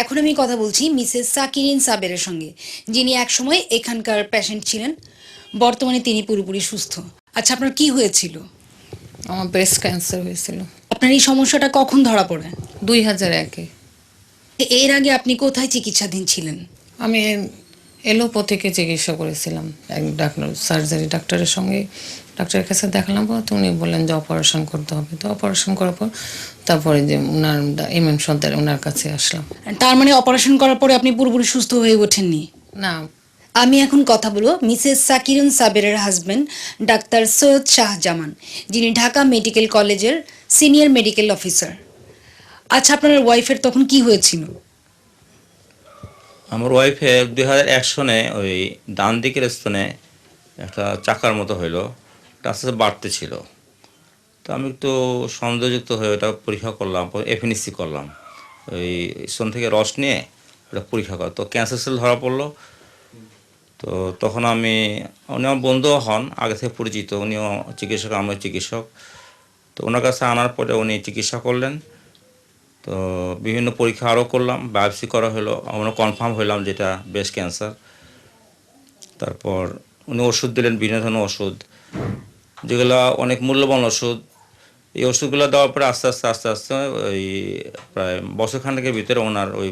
এখন আমি কথা বলছি মিসেস সাকিরিন সাবেরের সঙ্গে যিনি একসময় এখানকার পেশেন্ট ছিলেন। বর্তমানে তিনি পুরোপুরি সুস্থ। আচ্ছা আপনার কি হয়েছিল? আমার ব্রেস্ট ক্যান্সার হয়েছিল। আপনার এই সমস্যাটা কখন ধরা পড়ে? দুই হাজার একে। এর আগে আপনি কোথায় চিকিৎসাধীন ছিলেন? আমি এলোপো থেকে চিকিৎসা করেছিলাম। এক ডাক্তার সার্জারি ডাক্তারের সঙ্গে ডাক্তারের কাছে দেখালাম পর তো উনি বললেন যে অপারেশন করতে হবে। তো অপারেশন করার পর তারপরে যে ওনার এম এম সর্দার ওনার কাছে আসলাম। তার মানে অপারেশন করার পরে আপনি পুরোপুরি সুস্থ হয়ে ওঠেননি? না। আমি এখন কথা বলব মিসেস সাকিরুন সাবেরের হাজবেন্ড ডাক্তার সৈয়দ শাহজামান যিনি ঢাকা মেডিকেল কলেজের সিনিয়র মেডিকেল অফিসার আচ্ছা আপনার ওয়াইফের তখন কি হয়েছিল? আমার ওয়াইফের দুই হাজার এক সনে ওই ডান দিকের স্তনে একটা চাকার মতো হইল। আস্তে আস্তে বাড়তে ছিল। তো আমি একটু সন্দেহযুক্ত হয়ে ওটা পরীক্ষা করলাম এফএনসি করলাম। ওই স্তন থেকে রস নিয়ে ওটা পরীক্ষা করা। তো ক্যান্সার সেল ধরা পড়ল। তো তখন আমি, উনি আমার বন্ধুও হন, আগে থেকে পরিচিত। উনিও চিকিৎসক, আমিও চিকিৎসক। তো ওনার কাছে আনার পরে উনি চিকিৎসা করলেন। তো বিভিন্ন পরীক্ষা আরও করলাম বায়োপসি করা হলো, আমরা কনফার্ম হইলাম যেটা ব্রেস্ট ক্যান্সার তারপর উনি ওষুধ দিলেন, বিভিন্ন ধরনের ওষুধ। যেগুলো অনেক মূল্যবান ওষুধ। এই ওষুধগুলো দেওয়ার পরে আস্তে আস্তে আস্তে আস্তে ওই প্রায় বছরখানেকের ভিতরে ওনার ওই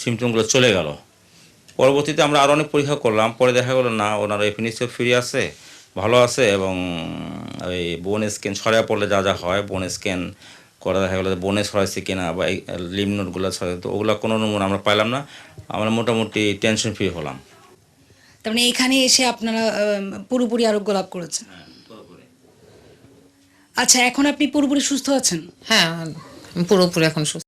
সিমটমগুলো চলে গেল। পরবর্তীতে আমরা আরও অনেক পরীক্ষা করলাম। পরে দেখা গেলো, না, ওনার এফিনিসিও ফ্রি আছে, ভালো আছে এবং ওই বোন স্ক্যান ছড়ায় পড়লে যা যা হয় বোন স্ক্যান করা দেখা গেলো বনে সরাইছে কিনা বা এই লিমনোটগুলো সরাই তো ওগুলো কোনো নমুনা আমরা পাইলাম না। আমরা মোটামুটি টেনশন ফ্রি হলাম। তার মানে এখানে এসে আপনারা পুরোপুরি আরোগ্য লাভ করেছেন? আচ্ছা এখন আপনি পুরোপুরি সুস্থ আছেন? হ্যাঁ পুরোপুরি এখন সুস্থ।